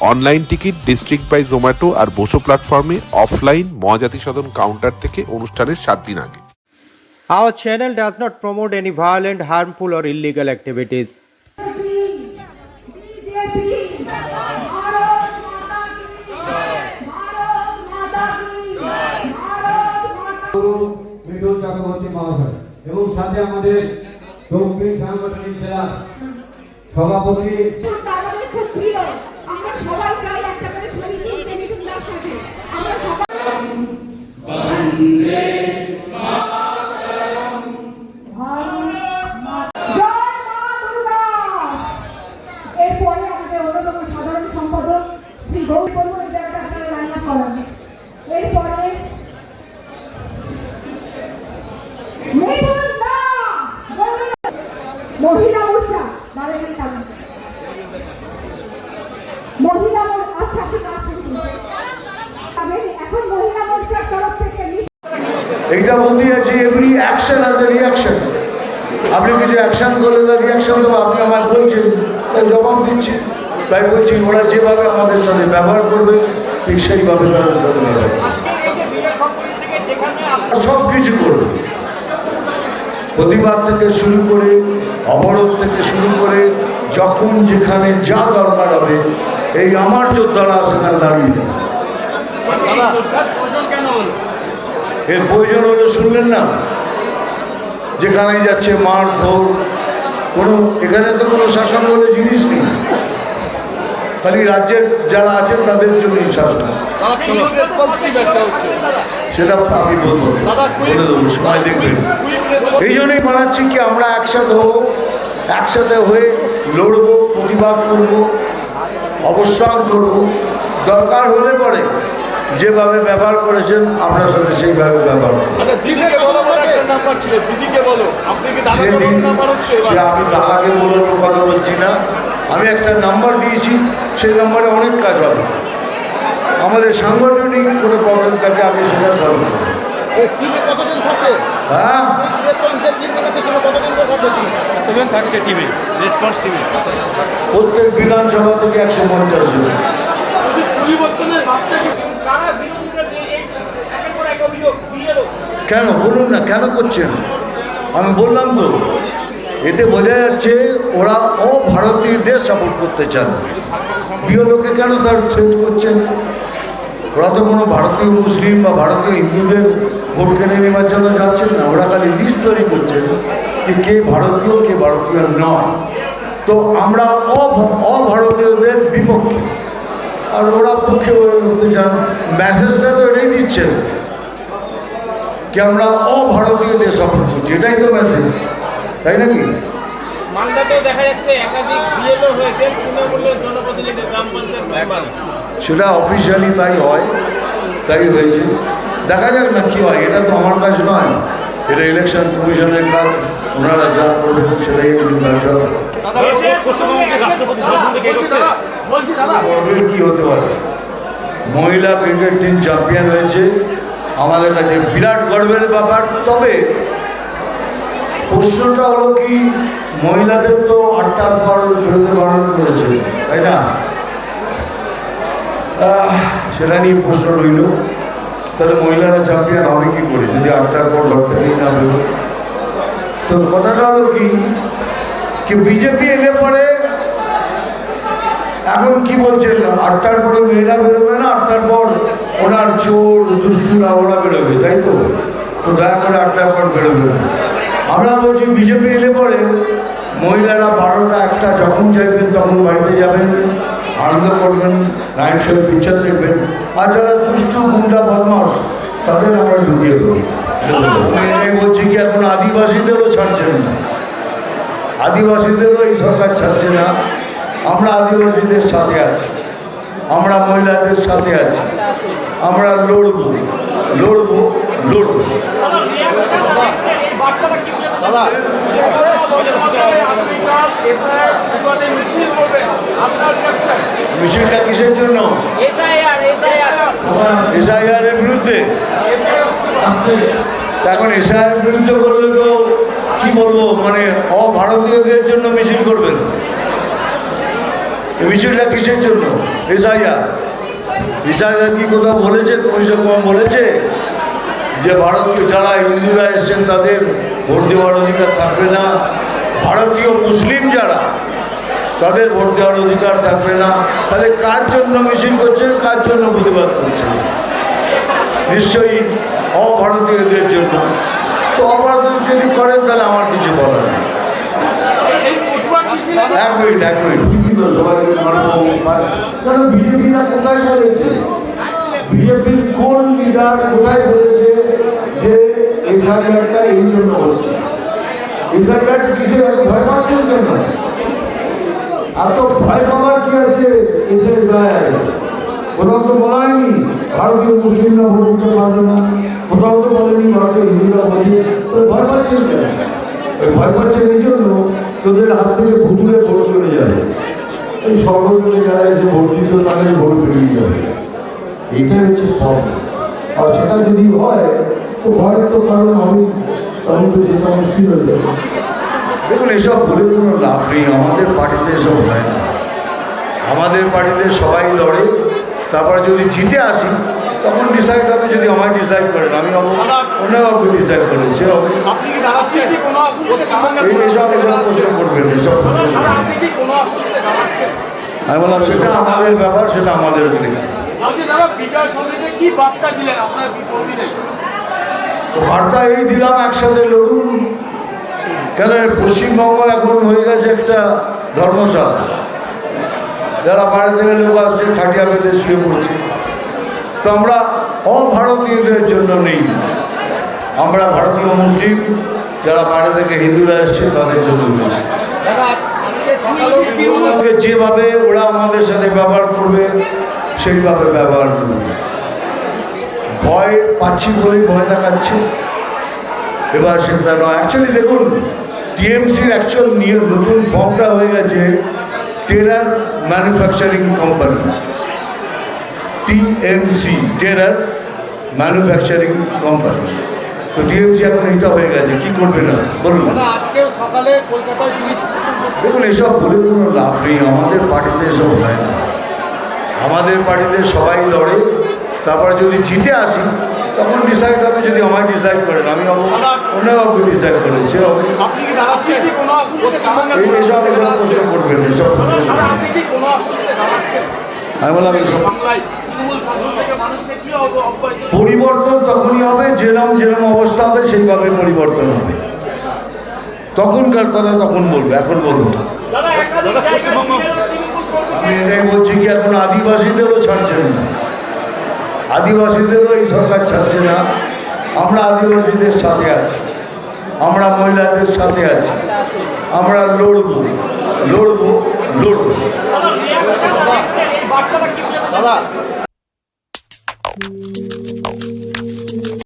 Online ticket district by Zomato আর বসো প্ল্যাটফর্মে offline Mahajati সদন counter থেকে অনুষ্ঠানের সাত দিন আগে Our channel does not promote any violent, harmful, or illegal activities. Mridul Chakraborty মহাশয় এবং সাথে আমাদের দক্ষিণ সাংগঠনিক জেলার সভাপতি আমাদের খুব প্রিয় আমরা সবাই চাই একটা করে ছবি তুলতে মিঠুনদার সাথে আমরা সবাই জয় মা দুর্গা! এরপরে আমাদের অন্যতম সাধারণ সম্পাদক শ্রী গৌরী বর্মন এই জায়গাটা আপনারা রান্না করান এরপরে মিঠুন দা! মহিলা মোর্চা দাঁড়াবেন কারণ মহিলা মোর্চা আচ্ছা ঠিক আছে তবে এখন মহিলা মোর্চার তরফ থেকে মিঠুন এইটা বলতেই আছে every action as a reaction আপনি কিছু অ্যাকশন করলে তার রিয়াকশন দেবো, আপনি আমার বলছেন, তাই জবাব দিচ্ছি। তাই বলছি, ওরা যেভাবে আমাদের সাথে ব্যবহার করবে, ঠিক সেইভাবে তাদের সাথে ব্যবহার। সব কিছু করবে। প্রতিবাদ থেকে শুরু করে, অবরোধ থেকে শুরু করে, যখন যেখানে যা দরকার হবে, এই আমার যোদ্ধারা সেখানে দাঁড়িয়ে যাবে। এর প্রয়োজন হলো শুনলেন না? যেখানেই যাচ্ছে মার ধর কোনো এখানে তো কোনো শাসন বলে জিনিস নেই। খালি রাজ্যের যারা আছেন তাদের জন্যই শাসন। সেটা আমি বলব। বলে দেবো সময় দেখবেন। এই জন্যই বানাচ্ছি কি আমরা একসাথে হব একসাথে হয়ে লড়বো প্রতিবাদ করব অবস্থান করব। দরকার হলে পরে যেভাবে ব্যবহার করেছেন আপনার সাথে সেইভাবে ব্যবহার আচ্ছা দিদিকে বলো নাম্বার ছিল। দিদিকে বলো। আপনি কি দাদা সেদিন নাম্বার হচ্ছে? সে আমি দাদাকে বলার কথা বলছি না। আমি একটা নাম্বার দিয়েছি সেই নাম্বারে অনেক কাজ হবে। আমাদের সাংগঠনিক কোনো প্রবলেম থাকে আমি সেটা সলভ হ্যাঁ? প্রত্যেক বিধানসভা থেকে একশো পঞ্চাশ জন। কেন? বলুন না, কেন করছেন? আমি বললাম তো, এতে বোঝা যাচ্ছে ওরা অভারতীয়দের সাপোর্ট করতে চান। বিয়লোকে কেন তার থ্রেট করছেন? ওরা তো কোনো ভারতীয় মুসলিম বা ভারতীয় হিন্দুদের ভোট কেড়ে নেওয়ার জন্য যাচ্ছেন না। ওরা খালি লিস্ট তৈরি করছেন যে কে ভারতীয় কে ভারতীয় নয়। তো আমরা অভ- অভারতীয়দের বিপক্ষে আর ওরা পক্ষে করতে চান। মেসেজটা তো এটাই দিচ্ছেন কি আমরা অভারতীয়দের সাপোর্ট করছি। এটাই তো মেসেজ তাই নাকি? মালদাতেও দেখা যাচ্ছে একাধিক বিএলও হয়েছে তৃণমূলের জনপ্রতিনিধি গ্রাম পঞ্চায়েত মেম্বার। সেটা অফিসিয়ালি তাই হয় তাই হয়েছে। দেখা যাক না কী হয় এটা তো আমার কাজ নয়। এটা ইলেকশন কমিশনের কাজ ওনারা যা করবেন সেটাই রাষ্ট্রপতি কি হতে পারে? মহিলা ক্রিকেট টিম চ্যাম্পিয়ন হয়েছে। আমাদের কাছে বিরাট গর্বের ব্যাপার। তবে প্রশ্নটা হলো কি মহিলাদের তো আটটার পর বেরোতে বারণ করেছে তাই না? আহ, সেটা নিয়ে প্রশ্ন রইল। তাহলে মহিলারা চ্যাম্পিয়ন হবে কি করে? যদি আটটার পর ঘর থেকেই না বেরো তো কথাটা হলো কি কি বিজেপি এলে পরে? এখন কি বলছেন আটটার পরে মেয়েরা বেরোবে না, আটটার পর ওনার চোর, দুষ্টুরা ওরা বেরোবে, তাই তো? তো দয়া করে আটটার পর বেরোবে আমরা বলছি বিজেপি এলে পরে মহিলারা বারোটা একটা যখন চাইবেন তখন বাড়িতে যাবেন, আনন্দ করবেন নাইট শো পিকচার দেখবেন। আর যারা দুষ্টু, গুন্ডা বদমাস তাদের আমরা ঢুকিয়ে দেবো। বলছি কি, এখন আদিবাসীদেরও ছাড়ছেন না। আদিবাসীদেরও এই সরকার ছাড়ছে না। আমরা আদিবাসীদের সাথে আছি। আমরা মহিলাদের সাথে আছি। আমরা লড়বো লড়বো লড়বো। মিছিলটা কিসের জন্য? এসআইআর এর বিরুদ্ধে। এখন এসআইআর বিরুদ্ধে করলে তো কি বলব মানে অভারতীয়দের জন্য মিছিল করবেন। মিছিলটা কিসের জন্য? এসআইআর। এসআইআর কি কোথাও বলেছে কমিশন কম বলেছে যে ভারতীয় যারা হিন্দুরা এসছেন তাদের ভোট দেওয়ার অধিকার থাকবে না। ভারতীয় মুসলিম যারা, তাদের ভোট দেওয়ার অধিকার থাকবে না। তাহলে কার জন্য মিছিল করছেন? কার জন্য প্রতিবাদ করছেন? নিশ্চয়ই অভারতীয়দের জন্য। তো অভারতীয় যদি করেন, তাহলে আমার কিছু বলার নেই। এক মিনিট এক মিনিট। সবাইকে মারবো মার- কেন বিজেপিরা কোথায় বলেছে? বিজেপির কোন লিডার কোথায় বলেছে যে এসআইআরটা এই জন্য হচ্ছে? এসআইআরটা কিসের এত ভয় পাচ্ছেন কেন? এত ভয় পাবার কি আছে? এসআইআরে কোথাও তো বলা হয়নি ভারতীয় মুসলিমরা ভোট দিতে পারবে না। কোথাও তো বলেনি, ভারতীয় হিন্দুরা বলবে তো ভয় পাচ্ছেন কেন? ওই ভয় পাচ্ছেন এই জন্য তোদের হাত থেকে ভুতুলে ভোট চলে যাবে। এই সর্বদলে যারা এসে ভোট দিত তাদের ভোট বেরিয়ে যাবে। এটাই হচ্ছে প্রবলেম আর সেটা যদি হয়, তো ভয়ের তো কারণ হবে তখন তো যেটা মুশকিল হয়ে যাবে। দেখুন, এসব বলে কোনো লাভ নেই। আমাদের পার্টিতে এসব হয় না। আমাদের পার্টিতে সবাই লড়ে তারপরে যদি জিতে আসি তখন ডিসাইড হবে যদি আমায় ডিসাইড করেন আমি হব অন্য কাউকে ডিসাইড করে সে হবে। প্রশ্ন করবেন প্রশ্ন আমি বললাম সেটা আমাদের ব্যাপার সেটা আমাদের দাদা কি বার্তা দিলেন আপনার তো বার্তা এই দিলাম একসাথে লড়ুন। কেন? পশ্চিমবঙ্গ এখন হয়ে গেছে একটা ধর্মশালা। যারা বাইরে থেকে লোক আসছে খাটিয়া পেতে শুয়ে পড়ছে। তো আমরা অভারতীয়দের জন্য নেই। আমরা ভারতীয় মুসলিম, যারা বাইরে থেকে হিন্দুরা এসছে, তাদের জন্য নেই। যেভাবে ওরা আমাদের সাথে ব্যবহার করবে, সেইভাবে ব্যবহার করবে। ভয় পাচ্ছি বলেই ভয় দেখাচ্ছে। এবার সেটা নয় অ্যাকচুয়ালি দেখুন টিএমসির অ্যাকচুয়াল নিয়ে নতুন ফর্মটা হয়ে গেছে। Terror manufacturing company TMC terror manufacturing company তো টিএমসি এখন এটা হয়ে গেছে কি করবে না? বলুন। সকালে কলকাতায় দেখুন এসব বলে কোনো লাভ নেই আমাদের পার্টিতে এসব হয় না। আমাদের পার্টিতে সবাই লড়ে তারপরে যদি জিতে আসি তখন ডিসাইড হবে যদি আমায় ডিসাইড করেন আমি অন্য কাউকে ডিসাইড করে সে হবে আপনি কি দাঁড়াচ্ছেন? কোনো পশ্চিমবঙ্গের এই এসব এসব প্রশ্ন করবেন দাঁড়াচ্ছেন? আমি বললাম পরিবর্তন তখনই হবে যেরকম যেরকম অবস্থা হবে সেইভাবে পরিবর্তন হবে। তখনকার কথা তখন বলব এখন বলব আমি এটাই বলছি কি এখন আদিবাসীদেরও ছাড়ছেন না। আদিবাসীদেরও এই সরকার ছাড়ছে না। আমরা আদিবাসীদের সাথে আছি। আমরা মহিলাদের সাথে আছি। আমরা লড়ব লড়ব লড়ব। দাদা।